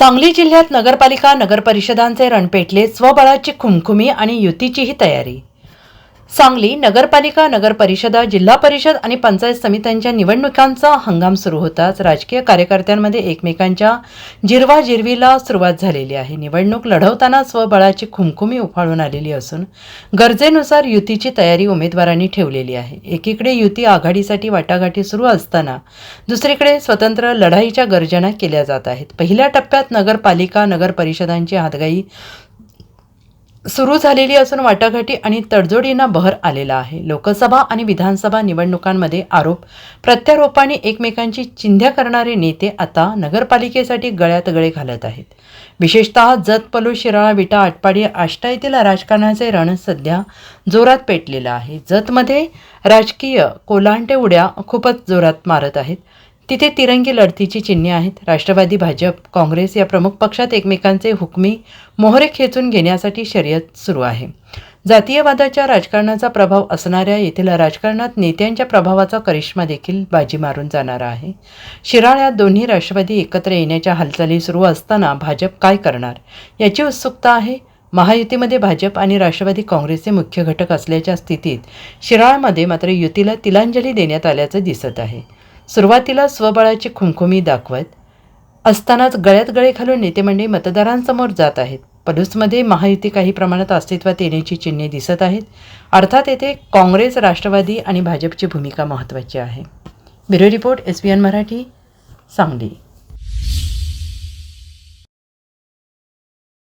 सांगली जिल्ह्यात नगरपालिका नगरपरिषदांचे रणपेटले स्वबळाची खुमखुमी आणि युतीचीही तयारी. सांगली नगरपालिका नगरपरिषदा जिल्हा परिषद आणि पंचायत समित्यांच्या निवडणुकांचा हंगाम सुरू होताच राजकीय कार्यकर्त्यांमध्ये एकमेकांच्या जिरवाजिरवीला सुरुवात झालेली आहे. निवडणूक लढवताना स्वबळाची खुमखुमी उफाळून आलेली असून गरजेनुसार युतीची तयारी उमेदवारांनी ठेवलेली आहे. एकीकडे युती आघाडीसाठी वाटाघाटी सुरू असताना दुसरीकडे स्वतंत्र लढाईच्या गर्जना केल्या जात आहेत. पहिल्या टप्प्यात नगरपालिका नगरपरिषदांची हातगाई सुरू झालेली असून वाटाघाटी आणि तडजोडींना बहर आलेला आहे. लोकसभा आणि विधानसभा निवडणुकांमध्ये आरोप प्रत्यारोपाने एकमेकांची चिंध्या करणारे नेते आता नगरपालिकेसाठी गळ्यात गळे घालत आहेत. विशेषतः जत पलू शिराळा विटा आटपाडी आष्टा येथील राजकारणाचे रण सध्या जोरात पेटलेलं आहे. जतमध्ये राजकीय कोलांटे उड्या खूपच जोरात मारत आहेत. तिथे तिरंगी लढतीची चिन्हे आहेत. राष्ट्रवादी भाजप काँग्रेस या प्रमुख पक्षात एकमेकांचे हुकमी मोहरे खेचून घेण्यासाठी शर्यत सुरू आहे. जातीयवादाच्या राजकारणाचा प्रभाव असणाऱ्या येथील राजकारणात नेत्यांच्या प्रभावाचा करिश्मा देखील बाजी मारून जाणारा आहे. शिराळ्यात दोन्ही राष्ट्रवादी एकत्र येण्याच्या हालचाली सुरू असताना भाजप काय करणार? याची उत्सुकता आहे. महायुतीमध्ये भाजप आणि राष्ट्रवादी काँग्रेसचे मुख्य घटक असल्याच्या स्थितीत शिराळमध्ये मात्र युतीला तिलांजली देण्यात आल्याचं दिसत आहे. सुरुवातीला स्वबळाची खुमखुमी दाखवत असतानाच गळ्यात गळे घालून नेतेमंडळी मतदारांसमोर जात आहेत. पलूसमध्ये महायुती काही प्रमाणात अस्तित्वात येण्याची चिन्हे दिसत आहेत. अर्थात येथे काँग्रेस राष्ट्रवादी आणि भाजपची भूमिका महत्त्वाची आहे. Bureau report S B N Marathi Sangli.